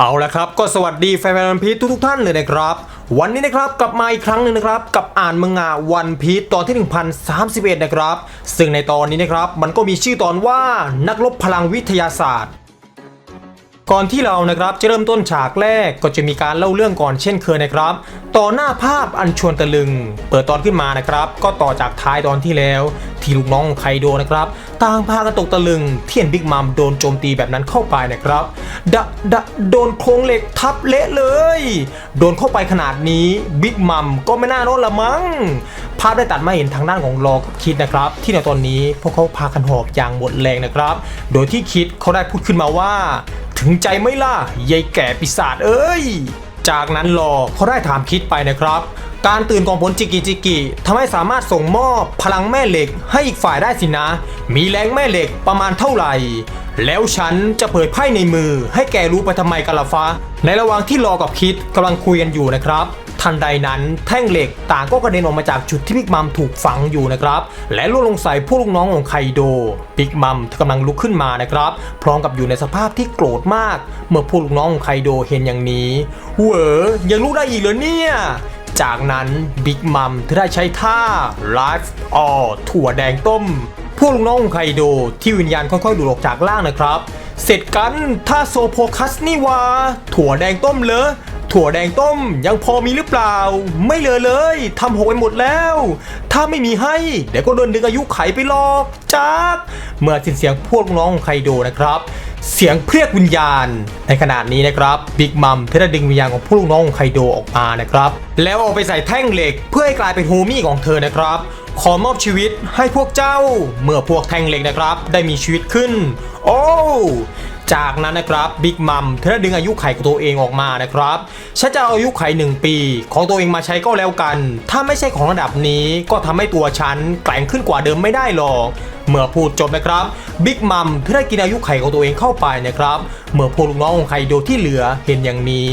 เอาละครับก็สวัสดีแฟนๆวันพีททุกๆท่านเลยนะครับ วันนี้นะครับกลับมาอีกครั้งหนึ่งนะครับกับอ่านมังงะวันพีทตอนที่ 1031 นะครับ ซึ่งในตอนนี้นะครับมันก็มีชื่อตอนว่านักรบพลังวิทยาศาสตร์ ก่อนที่เรานะครับจะเริ่มต้นฉากแรกก็จะมีการเล่าเรื่องก่อนเช่นเคยนะครับ ต่อหน้าภาพอันชวนตะลึง เปิดตอนขึ้นมานะครับ ก็ต่อจากท้ายตอนที่แล้ว ที่ลูกน้องไคโดนะครับต่างพากันตกตะลึง เทียนบิ๊กมัมโดนโจมตีแบบนั้นเข้าไปนะครับดะดะโดนโครงเหล็กทับเละเลย โดนเข้าไปขนาดนี้บิ๊กมัมก็ไม่น่ารอดละมั้งภาพได้ตัดมาเห็นทางด้านของรอกับคิดนะครับ ที่ในตอนนี้พวกเขาพากันหอกอย่างหมดแรงนะครับ โดยที่คิดเขาได้พูดขึ้นมาว่า ถึงใจไม่ล่ะยายแก่ปีศาจเอ้ย จากนั้นรอเขาได้ถามคิดไปนะครับ การตื่นของผลจิกิจิกิทำให้สามารถส่งมอบพลังแม่เหล็กให้อีกฝ่ายได้สินะ มีแรงแม่เหล็กประมาณเท่าไหร่ แล้วฉันจะเผยไพ่ในมือให้แกรู้ไปทำไมกันล่ะฟ้า ในระหว่างที่รอกับคิดกำลังคุยกันอยู่นะครับ ทันใดนั้นแท่งเหล็กต่างก็กระเด็นออกมาจากจุดที่บิ๊กมัมถูกฝังอยู่นะครับ และล่วงลงใส่พวกลูกน้องของไคโดบิ๊กมัมกำลังลุกขึ้นมานะครับพร้อมกับอยู่ในสภาพที่โกรธมาก เมื่อพวกลูกน้องของไคโดเห็นอย่างนี้เวอยังลุกได้อีกเหรอเนี่ยจากนั้นบิ๊กมัมได้ใช้ท่า Life or ถั่วแดงต้ม พวกลูกน้องของไคโดที่วิญญาณค่อยๆหลุดออกจากล่างนะครับ เสร็จกันท่าโซโพคัสนี่วาถั่วแดงต้มเลย ถั่วแดงต้มยังพอมีหรือเปล่า ไม่เหลยเลยทำหกไปหมดแล้ว ถ้าไม่มีให้ เดี๋ยวก็โดนดึงอายุไขไปหรอกจากเมื่อสิ้นเสียงพวกน้องของไคโดนะครับเสียงเพรียกวิญญาณ ในขณะนี้นะครับบิ๊กมัมได้ดึงวิญญาณของพวกลูกน้องของไคโดออกมานะครับแล้วเอาไปใส่แท่งเหล็ก เพื่อให้กลายเป็นโฮมี่ของเธอนะครับ ขอมอบชีวิตให้พวกเจ้า เมื่อพวกแท่งเหล็กนะครับ ได้มีชีวิตขึ้น โอ้ จากนั้นนะครับบิ๊กมัมเธอได้ดึงอายุไขของตัวเองออกมานะครับฉันจะเอาอายุไขหนึ่งปี ของตัวเองมาใช้ก็แล้วกัน ถ้าไม่ใช่ของระดับนี้ก็ทำให้ตัวฉันแกร่งขึ้นกว่าเดิมไม่ได้หรอกเมื่อพูดจบนะครับบิ๊กมัมเธอได้กินอายุไขของตัวเองเข้าไปนะครับ เมื่อพวกลูกน้องของไคโดที่เหลือเห็นอย่างนี้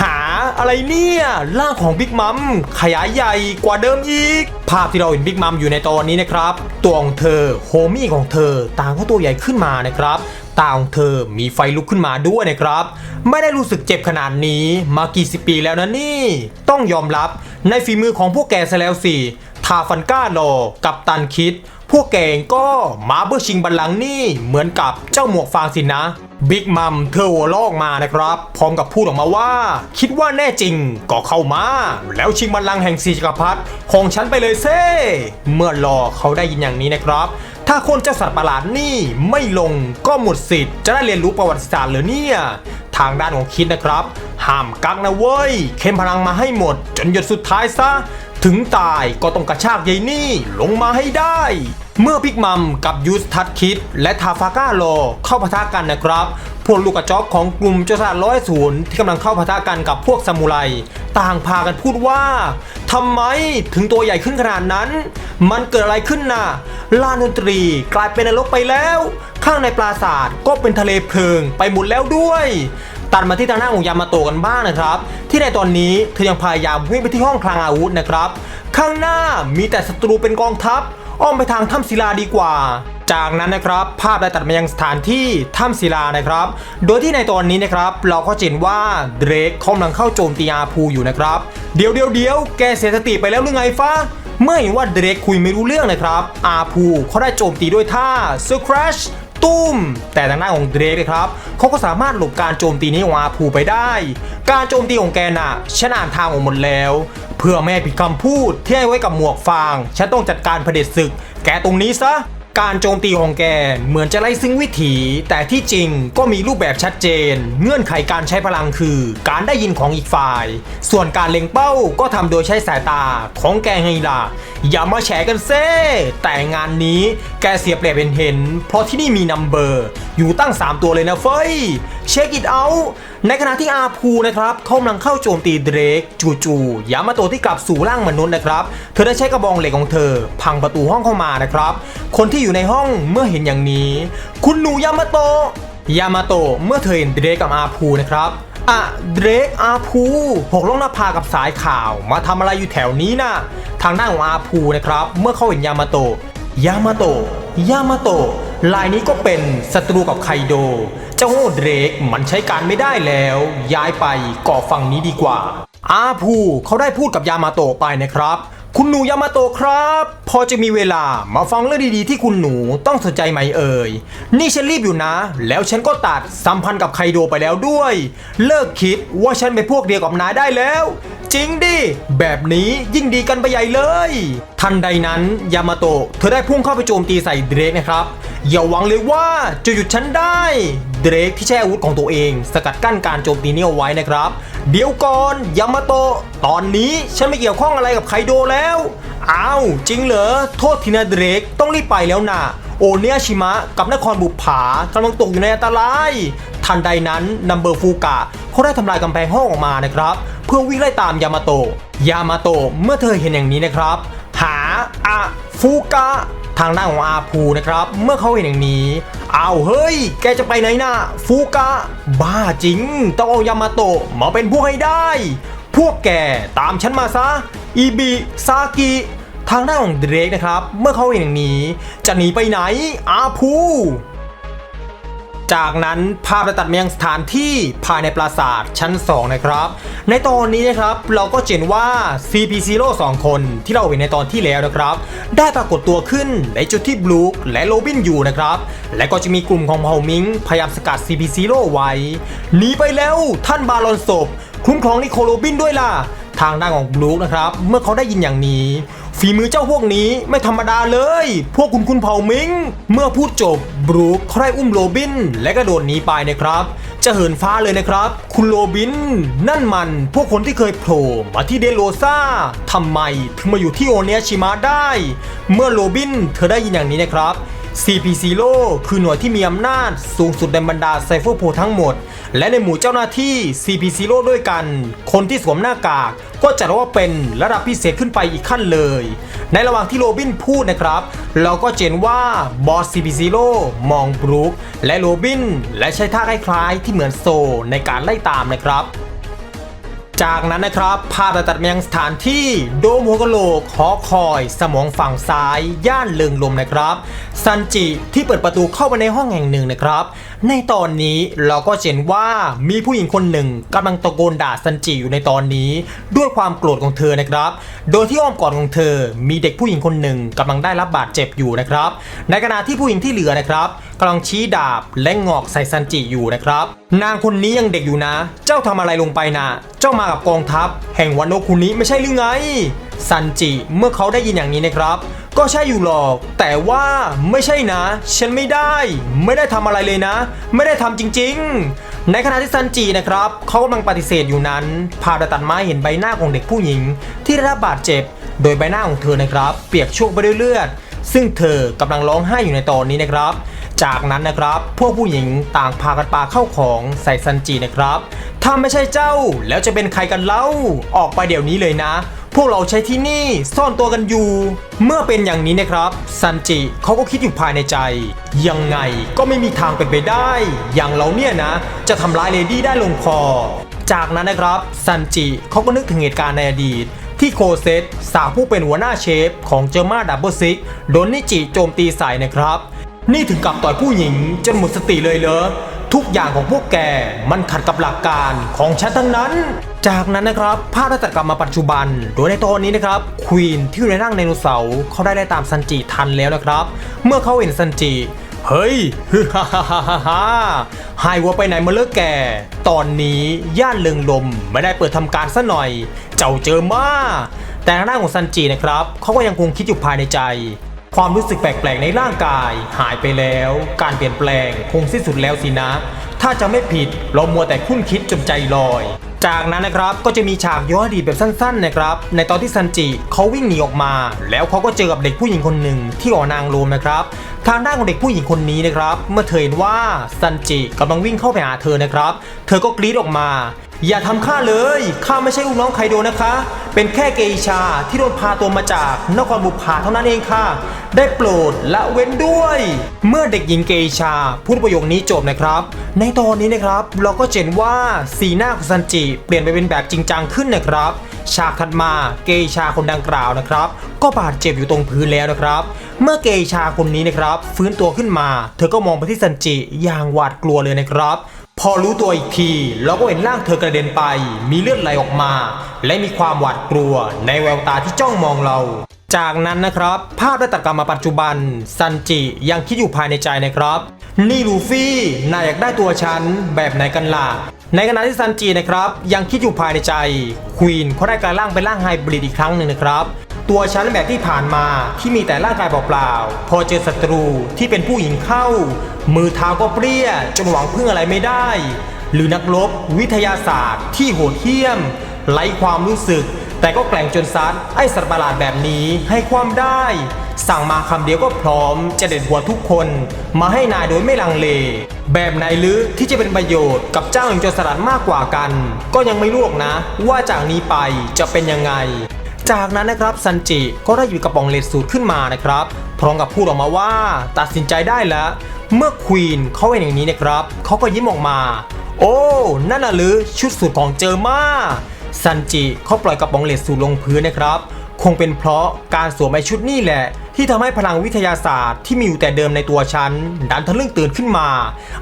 หาอะไรเนี่ยร่างของบิ๊กมัมขยายใหญ่กว่าเดิมอีก ภาพที่เราเห็นบิ๊กมัมอยู่ในตอนนี้นะครับ ตัวของเธอโฮมี่ของเธอต่างก็ตัวใหญ่ขึ้นมานะครับ ตาของเธอมีไฟลุกขึ้นมาด้วยนะครับ ไม่ได้รู้สึกเจ็บขนาดนี้มากี่สิบปีแล้วนะนี่ ต้องยอมรับในฝีมือของพวกแกซะแล้วสิทาฟันก้าโลกับตันคิด พวกแกเองก็มาเพื่อชิงบัลลังก์นี่เหมือนกับเจ้าหมวกฟางสินะบิ๊กมัมเธอหัวลอกมานะครับ พร้อมกับพูดออกมาว่า คิดว่าแน่จริงก็เข้ามา แล้วชิงบัลลังก์แห่งสีจักรพรรดิของฉันไปเลยเซ่เมื่อรอเขาได้ยินอย่างนี้นะครับ ถ้าคนเจ้าสัตว์ประหลาดนี่ไม่ลงก็หมดสิทธิ์จะได้เรียนรู้ประวัติศาสตร์เหรือเนี่ย ทางด้านของคิดนะครับ ห้ามกักนะเว้ย เข้มพลังมาให้หมด จนหยดสุดท้ายซะ ถึงตายก็ต้องกระชากยายนี่ลงมาให้ได้ เมื่อพิกมัมกับยูสทัดคิด และทาฟาก้าโลเข้าปะทะกันนะครับพวกลูกกระจอกของกลุ่มโจรสลัดร้อยศูนย์ที่กำลังเข้าปะทะกันกับพวกซามูไร ต่างพากันพูดว่าทำไมถึงตัวใหญ่ขึ้นขนาดนั้น มันเกิดอะไรขึ้นน่ะลานดนตรีกลายเป็นนรกไปแล้ว ข้างในปราสาทก็เป็นทะเลเพลิงไปหมดแล้วด้วยตัดมาที่ทางหน้าของยามาโตกันบ้างนะครับ ที่ในตอนนี้เธอยังพยายามวิ่งไปที่ห้องคลังอาวุธนะครับ ข้างหน้ามีแต่ศัตรูเป็นกองทัพ อ้อมไปทางถ้ำศิลาดีกว่า จากนั้นนะครับ ภาพได้ตัดมายังสถานที่ถ้ำศิลานะครับ โดยที่ในตอนนี้นะครับ เราก็เห็นว่าเดรกกำลังเข้าโจมตีอาพูอยู่นะครับ เดี๋ยวเดี๋ยวเดี๋ยวแกเสียสติไปแล้วหรือไงฟ้าเมื่อเห็นว่าเดรกคุยไม่รู้เรื่องนะครับ อาพูเขาได้โจมตีด้วยท่าซอร์ครัชตุ้ม แต่ทางหน้าของเดรกนะครับเขาก็สามารถหลบการโจมตีนี้ของอาพูไปได้ การโจมตีของแกน่ะฉันอ่านทางออกหมดแล้ว เพื่อไม่ให้ผิดคำพูดที่ให้ไว้กับหมวกฟาง ฉันต้องจัดการเผด็จศึก แกตรงนี้ซะ การโจมตีของแกเหมือนจะไล่ซึ่งวิถี แต่ที่จริงก็มีรูปแบบชัดเจน เงื่อนไขการใช้พลังคือ การได้ยินของอีกฝ่าย ส่วนการเล็งเป้าก็ทำโดยใช้สายตาของแกไงล่ะอย่ามาแฉกันเซ่แต่งานนี้แกเสียเปรียบเป็นเห็น เพราะที่นี่มีนัมเบอร์ อยู่ตั้ง 3 ตัวเลยนะเฟ้ยเช็คอิทเอาในขณะที่อาพูนะครับเขากำลังเข้าโจมตีเดรกจู่ๆยามาโตที่กลับสู่ร่างมนุษย์นะครับ เธอได้ใช้กระบองเหล็กของเธอ พังประตูห้องเข้ามานะครับ คนที่อยู่ในห้องเมื่อเห็นอย่างนี้ คุณหนูยามาโตยามาโตเมื่อเธอเห็นเดรกกับอาพูนะครับอะเดรกอาพูหกลงหน้าผากับสายข่าว มาทำอะไรอยู่แถวนี้น่ะทางด้านของอาภูนะครับ เมื่อเขาเห็นยามาโตยามาโตยามาโตลายนี้ก็เป็นศัตรูกับไคโด เจ้าโง่เดรกมันใช้การไม่ได้แล้ว ย้ายไปเกาะฝั่งนี้ดีกว่า อาภูเขาได้พูดกับยามาโตะไปนะครับ คุณหนูยามาโตะครับ พอจะมีเวลามาฟังเรื่องดีๆที่คุณหนูต้องสนใจไหมเอ่ย นี่ฉันรีบอยู่นะ แล้วฉันก็ตัดสัมพันธ์กับไคโดไปแล้วด้วย เลิกคิดว่าฉันเป็นพวกเดียวกับนายได้แล้ว จริงดิ แบบนี้ยิ่งดีกันไปใหญ่เลย ทันใดนั้นยามาโตะเธอได้พุ่งเข้าไปโจมตีใส่เดรกนะครับ อย่าหวังเลยว่าจะหยุดฉันได้ เดรกที่ใช้อาวุธของตัวเอง สกัดกั้นการโจมตีนี้เอาไว้นะครับ เดี๋ยวก่อนยามาโตะตอนนี้ฉันไม่เกี่ยวข้องอะไรกับไคโดแล้วอ้าวจริงเหรอ โทษทีนะเดรกต้องรีบไปแล้วนะโอเนียชิมะกับนครบุปผากำลังตกอยู่ในอันตราย ทันใดนั้นนัมเบอร์ฟูกะเขาได้ทำลายกำแพงห้องออกมานะครับ เพื่อวิ่งไล่ตามยามาโตะยามาโตะเมื่อเธอเห็นอย่างนี้นะครับ หาอะฟูกะทางด้านของอาภูนะครับ เมื่อเขาเห็นอย่างนี้เอ้าเฮ้ย แกจะไปไหนนะฟูกะบ้าจริง ต้องเอายามาโตะมาเป็นผู้ให้ได้ พวกแกตามฉันมาซะอีบิซากิทางด้านของเดรกนะครับ เมื่อเขาเห็นอย่างนี้ จะหนีไปไหนอาภู จากนั้นภาพได้ตัดมายังสถานที่ภายในปราสาทชั้น 2 นะครับ ในตอนนี้นะครับเราก็เห็นว่า CP0 2 คนที่เราเห็นในตอนที่แล้วนะครับ ได้ปรากฏตัวขึ้นในจุดที่บลูคและโรบินอยู่นะครับ และก็จะมีกลุ่มของเผ่ามิงพยายามสกัด CP0 ไว้หนีไปแล้วท่านบารอนศพคุ้มครองนิโคลโรบินด้วยล่ะ ทางด้านของบลูคนะครับ เมื่อเขาได้ยินอย่างนี้ ฝีมือเจ้าพวกนี้ไม่ธรรมดาเลย พวกคุณคุณเผ่ามิง เมื่อพูดจบบรูคเขาได้อุ้มโรบิน และกระโดดหนีไปนะครับ จะเหินฟ้าเลยนะครับ คุณโรบิน นั่นมันพวกคนที่เคยโผล่มาที่เดโรซาทำไมถึงมาอยู่ที่โอเนียชิมะได้ เมื่อโรบินเธอได้ยินอย่างนี้นะครับ CP0 คือหน่วยที่มีอำนาจสูงสุดในบรรดาไซเฟอร์โพทั้งหมด และในหมู่เจ้าหน้าที่ CP0 ด้วยกัน คนที่สวมหน้ากาก ก็จัดว่าเป็นระดับพิเศษขึ้นไปอีกขั้นเลย ในระหว่างที่โรบินพูดนะครับ เราก็เจนว่าบอส CP0 มองบรูคและโรบิน และใช้ท่าคล้ายๆที่เหมือนโซในการไล่ตามนะครับ จากนั้นนะครับภาพตัดมายังสถานที่โดมหัวกะโหลกหอคอย สมองฝั่งซ้าย ย่านเลิงลมนะครับ ซันจิที่เปิดประตูเข้าไปในห้องแห่งหนึ่งนะครับ ในตอนนี้เราก็เห็นว่ามีผู้หญิงคนหนึ่งกำลังตะโกนด่าซันจิอยู่ในตอนนี้ ด้วยความโกรธของเธอนะครับ โดยที่อ้อมกอดของเธอ มีเด็กผู้หญิงคนหนึ่งกำลังได้รับบาดเจ็บอยู่นะครับ ในขณะที่ผู้หญิงที่เหลือนะครับกำลังชี้ดาบและงอกใส่ซันจิอยู่นะครับ นางคนนี้ยังเด็กอยู่นะ เจ้าทำอะไรลงไปนะเจ้ามากับกองทัพ แห่งวันโนคุนี้ไม่ใช่หรือไง ซันจิเมื่อเขาได้ยินอย่างนี้นะครับ ก็ใช่อยู่หรอก แต่ว่าไม่ใช่นะ ฉันไม่ได้ ไม่ได้ทำอะไรเลยนะ ไม่ได้ทำจริง ๆ ในขณะที่ซันจินะครับเขากำลังปฏิเสธอยู่นั้นพาดตัดไม้เห็นใบหน้าของเด็กผู้หญิง ที่ได้รับบาดเจ็บ โดยใบหน้าของเธอนะครับ เปียกโชกไปด้วยเลือด ซึ่งเธอกำลังร้องไห้อยู่ในตอนนี้นะครับ จากนั้นนะครับ พวกผู้หญิงต่างพากันปาเข้าของใส่ซันจินะครับ ถ้าไม่ใช่เจ้าแล้วจะเป็นใครกันเล่า ออกไปเดี๋ยวนี้เลยนะ พวกเราใช้ที่นี่ซ่อนตัวกันอยู่ เมื่อเป็นอย่างนี้นะครับ ซันจิเขาก็คิดอยู่ภายในใจ ยังไงก็ไม่มีทางเป็นไปได้ อย่างเราเนี่ยนะ จะทำร้ายเลดี้ได้ลงคอ จากนั้นนะครับซันจิเขาก็นึกถึงเหตุการณ์ในอดีตที่โคเซตสาวผู้เป็นหัวหน้าเชฟของเจอร์มาดับเบิลซิกโดนนิจิโจมตีใส่นะครับ นี่ถึงกับต่อยผู้หญิงจนหมดสติเลยเหรอทุกอย่างของพวกแกมันขัดกับหลักการของฉันทั้งนั้น จากนั้นนะครับภาพได้ตัดกลับมาปัจจุบัน โดยในตอนนี้นะครับควีนที่อยู่ในร่างไดโนเสาร์เขาได้ไล่ตามซันจิทันแล้วนะครับ เมื่อเขาเห็นซันจิเฮ้ยฮึฮ่าฮ่าฮ่าฮ่าฮ่าหายวัวไปไหนมาเลิกแก ตอนนี้ย่านเลิงลมไม่ได้เปิดทำการซะหน่อย เจ้าเจอมาแต่ทางด้านของซันจินะครับเขาก็ยังคงคิดอยู่ภายในใจ ความรู้สึกแปลกๆในร่างกาย หายไปแล้ว การเปลี่ยนแปลงคงสิ้นสุดแล้วสินะ ถ้าจะไม่ผิดเรามัวแต่คุ้นคิดจนใจลอย จากนั้นนะครับก็จะมีฉากย้อนอดีตแบบสั้นๆนะครับในตอนที่ซันจิเขาวิ่งหนีออกมา แล้วเขาก็เจอกับเด็กผู้หญิงคนหนึ่งที่อ่อนางโรมนะครับทางด้านของเด็กผู้หญิงคนนี้นะครับ เมื่อเธอเห็นว่าซันจิกำลังวิ่งเข้าไปหาเธอนะครับ เธอก็กรีดออกมา อย่าทำข้าเลยข้าไม่ใช่ลูกน้องไคโดนะคะ เป็นแค่เกอิชาที่โดนพาตัวมาจากนครบุพาเท่านั้นเองค่ะ ได้โปรดละเว้นด้วย เมื่อเด็กหญิงเกอิชาพูดประโยคนี้จบนะครับ ในตอนนี้นะครับ เราก็เห็นว่าสีหน้าของซันจิเปลี่ยนไปเป็นแบบจริงจังขึ้นนะครับฉากถัดมาเกอิชาคนดังกล่าวนะครับ ก็บาดเจ็บอยู่ตรงพื้นแล้วนะครับ เมื่อเกอิชาคนนี้นะครับฟื้นตัวขึ้นมา เธอก็มองไปที่ซันจิอย่างหวาดกลัวเลยนะครับ พอรู้ตัวอีกทีเราก็เห็นร่างเธอกระเด็นไป มีเลือดไหลออกมา และมีความหวาดกลัว ในแววตาที่จ้องมองเราจากนั้นนะครับ ภาพได้ตัดกลับมาปัจจุบัน ซันจิยังคิดอยู่ภายในใจนะครับ นี่ลูฟี่นายอยากได้ตัวฉัน แบบไหนกันล่ะ ในขณะที่ซันจินะครับ ยังคิดอยู่ภายในใจควีนเขาได้กลายร่างเป็นร่างไฮบริดอีกครั้งหนึ่งนะครับ ตัวฉันแบบที่ผ่านมาที่มีแต่ร่างกายเปล่าๆ พอเจอศัตรูที่เป็นผู้หญิงเข้า มือเท้าก็เปรี้ยจนหวังพึ่งอะไรไม่ได้ หรือนักรบวิทยาศาสตร์ที่โหดเหี้ยมไร้ความรู้สึก แต่ก็แกล่งจนซัดไอ้สัตว์ประหลาดแบบนี้ให้ความได้ สั่งมาคำเดียวก็พร้อม จะเด็ดหัวทุกคน มาให้นายโดยไม่ลังเล แบบไหนหรือที่จะเป็นประโยชน์กับเจ้าแห่งโจรสลัดมากกว่ากัน ก็ยังไม่รู้หรอกนะ ว่าจากนี้ไปจะเป็นยังไง จากนั้นนะครับซันจิก็ได้หยิบกระป๋องเลดสูตรขึ้นมานะครับ พร้อมกับพูดออกมาว่าตัดสินใจได้แล้ว เมื่อควีนเขาเห็นอย่างนี้นะครับเขาก็ยิ้มออกมา โอ้นั่นน่ะหรือชุดสูตรของเจอมาซันจิเขาปล่อยกระป๋องเลดสูตรลงพื้นนะครับ งเป็นเพราะการสวมไอชุดนี่แหละ ที่ทำให้พลังวิทยาศาสตร์ที่มีอยู่แต่เดิมในตัวฉัน ดันทะลึ่งตื่นขึ้นมา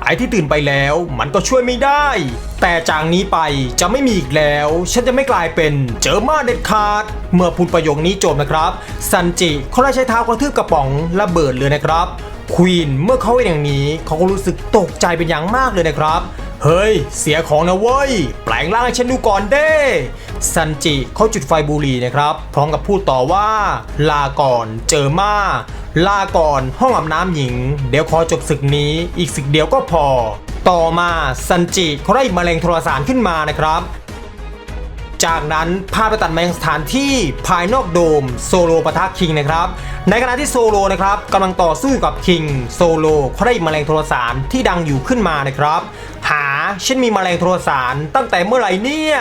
ไอที่ตื่นไปแล้วมันก็ช่วยไม่ได้ แต่จากนี้ไปจะไม่มีอีกแล้ว ฉันจะไม่กลายเป็นเจอมาเด็ดขาด เมื่อพูดประโยคนี้จบนะครับ ซันจิเขาได้ใช้เท้ากระทืบกระป๋องระเบิดเลยนะครับควีนเมื่อเขาเห็นอย่างนี้เขาก็รู้สึกตกใจเป็นอย่างมากเลยนะครับ เฮ้ย เสียของนะเว้ย แปลงร่างให้ฉันดูก่อนเด้ ซันจิเขาจุดไฟบุหรี่นะครับ พร้อมกับพูดต่อว่า ลาก่อน เจอมาลาก่อนห้องอาบน้ำหญิง เดี๋ยวขอจบศึกนี้ อีกศึกเดียวก็พอ ต่อมาซันจิเขาได้หยิบแมลงโทรสารขึ้นมานะครับ จากนั้นพาไปตัดมายังสถานที่ภายนอกโดมโซโลปะทะคิงนะครับ ในขณะที่โซโลนะครับกำลังต่อสู้กับคิงโซโลเขาได้หยิบแมลงโทรสารที่ดังอยู่ขึ้นมานะครับ หาฉันมีแมลงโทรสารตั้งแต่เมื่อไหร่เนี่ย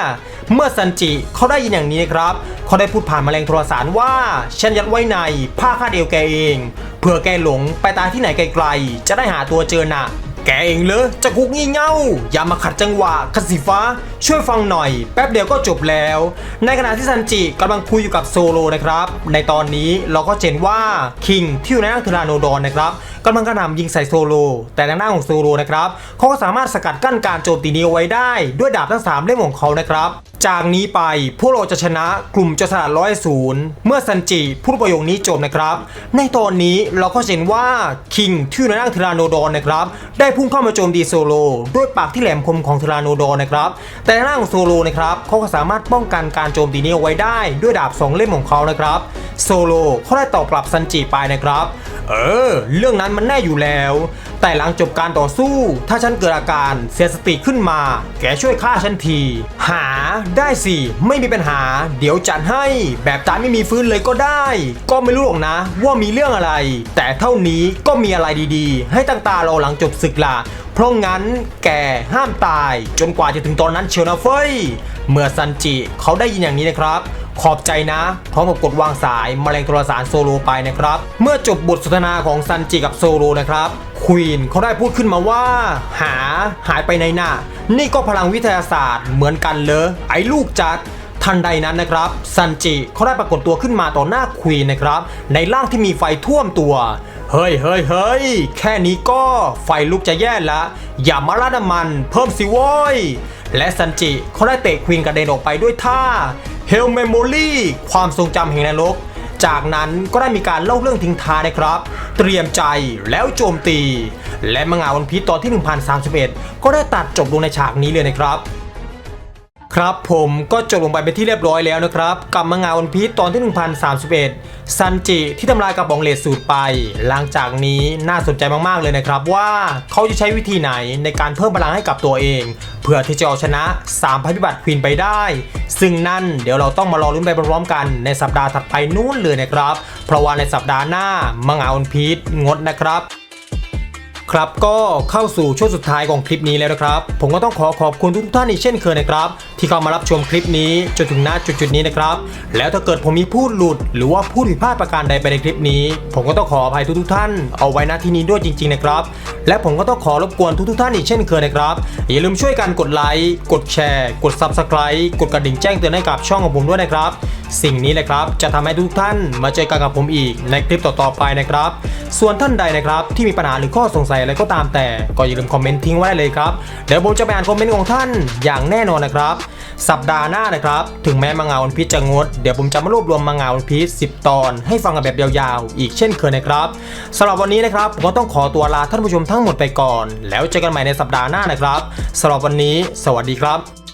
เมื่อซันจิเขาได้ยินอย่างนี้นะครับเขาได้พูดผ่านแมลงโทรสารว่าฉันยัดไว้ในผ้าคาดเอวแกเองเผื่อแกหลงไปตายที่ไหนไกลๆจะได้หาตัวเจอน่ะ แกเองเลยจะคุกงี่เง่าอย่ามาขัดจังหวะคัดสีฟ้า ช่วยฟังหน่อย แป๊บเดียวก็จบแล้ว ในขณะที่ซันจิกำลังคุยอยู่กับโซโลนะครับ ในตอนนี้เราก็เห็นว่าคิงที่อยู่ในร่างเทอราโนดอนนะครับกำลังกระหน่ำยิงใส่โซโล แต่ทางด้านของโซโลนะครับเขาก็สามารถสกัดกั้นการโจมตีนี้ไว้ได้ ด้วยดาบทั้งสามเล่มของเขานะครับ จากนี้ไปพวกเราจะชนะกลุ่มโจรสลัดร้อยศูนย์เมื่อซันจิพูดประโยคนี้จบนะครับ ในตอนนี้เราก็เห็นว่าคิงที่อยู่ในร่างเทอราโนดอนนะครับได้พุ่งเข้ามาโจมตีโซโลด้วยปากที่แหลมคมของเทราโนดอนะครับ แต่ร่างของโซโลนะครับเขาก็สามารถป้องกันการโจมตีนี้เอาไว้ได้ด้วยดาบสองเล่มของเขานะครับโซโลเขาได้ตอบกลับซันจิไปนะครับ เออ เรื่องนั้นมันแน่อยู่แล้ว แต่หลังจบการต่อสู้ ถ้าฉันเกิดอาการเสียสติขึ้นมา แกช่วยฆ่าฉันที หาได้สิ ไม่มีปัญหา เดี๋ยวจัดให้ แบบตายไม่มีฟื้นเลยก็ได้ ก็ไม่รู้หรอกนะ ว่ามีเรื่องอะไร แต่เท่านี้ก็มีอะไรดีๆ ให้ตั้งตารอหลังจบศึกละเพราะงั้นแกห้ามตายจนกว่าจะถึงตอนนั้นเชียวนะเฟ้ย เมื่อซันจิเขาได้ยินอย่างนี้นะครับ ขอบใจนะ พร้อมกับกดวางสายมแมลงโทรสารโซโลไปนะครับ เมื่อจบบทสนทนาของซันจิกับโซโลนะครับควีนเขาได้พูดขึ้นมาว่า หาหายไปในหน้า นี่ก็พลังวิทยาศาสตร์เหมือนกันเลยไอ้ลูกจัดทันใดนั้นนะครับซันจิเขาได้ปรากฏตัวขึ้นมาต่อหน้าควีนนะครับ ในร่างที่มีไฟท่วมตัว เฮ้ยเฮ้ยเฮ้ยแค่นี้ก็ไฟลุกจะแย่ละ อย่ามาราน้ำมันเพิ่มสิโว้ย และซันจิเขาได้เตะควีนกระเด็นออกไปด้วยท่า Hell Memory ความทรงจำแห่งนรก จากนั้นก็ได้มีการเล่าเรื่องทิ้งท้ายนะครับ เตรียมใจแล้วโจมตี และมังงะวันพีชตอนที่ 1031 ก็ได้ตัดจบลงในฉากนี้เลยนะครับ ครับผมก็จบลงไปเป็นที่เรียบร้อยแล้วนะครับกับมังงะวันพีตอนที่ 1031 ซันจิที่ทำลายกระบองเลดสูตรไป หลังจากนี้น่าสนใจมากๆเลยนะครับว่าเขาจะใช้วิธีไหนในการเพิ่มพลังให้กับตัวเอง เพื่อที่จะเอาชนะ3ภัยพิบัติควีนไปได้ ซึ่งนั่นเดี๋ยวเราต้องมารอลุ้นไปพร้อมๆกันในสัปดาห์ถัดไปนู้นเลยนะครับ เพราะว่าในสัปดาห์หน้ามังงะวันพีงดนะครับ ครับก็เข้าสู่ช่วงสุดท้ายของคลิปนี้แล้วนะครับ ผมก็ต้องขอขอบคุณทุกท่านอีกเช่นเคยนะครับ ที่เข้ามารับชมคลิปนี้จนถึงณจุดจุดนี้นะครับ แล้วถ้าเกิดผมมีพูดหลุด หรือว่าพูดผิดพลาดประการใดไปในคลิปนี้ ผมก็ต้องขออภัยทุกๆท่านเอาไว้ณที่นี้ด้วยจริง ๆนะครับ และผมก็ต้องขอรบกวนทุกๆท่านอีกเช่นเคยนะครับอย่าลืมช่วยกันกดไลค์กดแชร์ กด Subscribe กดกระดิ่งแจ้งเตือนให้กับช่องของผมด้วยนะครับ สิ่งนี้แหละครับ จะทำให้ทุกท่านมาเจอกันกับผมอีกในคลิปต่อๆไปนะครับ ส่วนท่านใดนะครับที่มีปัญหาหรือข้อสงสัยอะไรก็ตามแต่ก็อย่าลืมคอมเมนต์ทิ้งไว้ได้เลยครับ เดี๋ยวผมจะไปอ่านคอมเมนต์ของท่านอย่างแน่นอนนะครับ สัปดาห์หน้านะครับ ถึงแม้มังงาวันพีชจะงด เดี๋ยวผมจะมารวบรวมมังงาวันพีช10 ตอน ให้ฟังกันแบบยาวๆ อีกเช่นเคยนะครับสำหรับวันนี้นะครับผมก็ต้องขอตัวลาท่านผู้ชมทั้งหมดไปก่อน แล้วเจอกันใหม่ในสัปดาห์หน้านะครับสำหรับวันนี้ สวัสดีครับ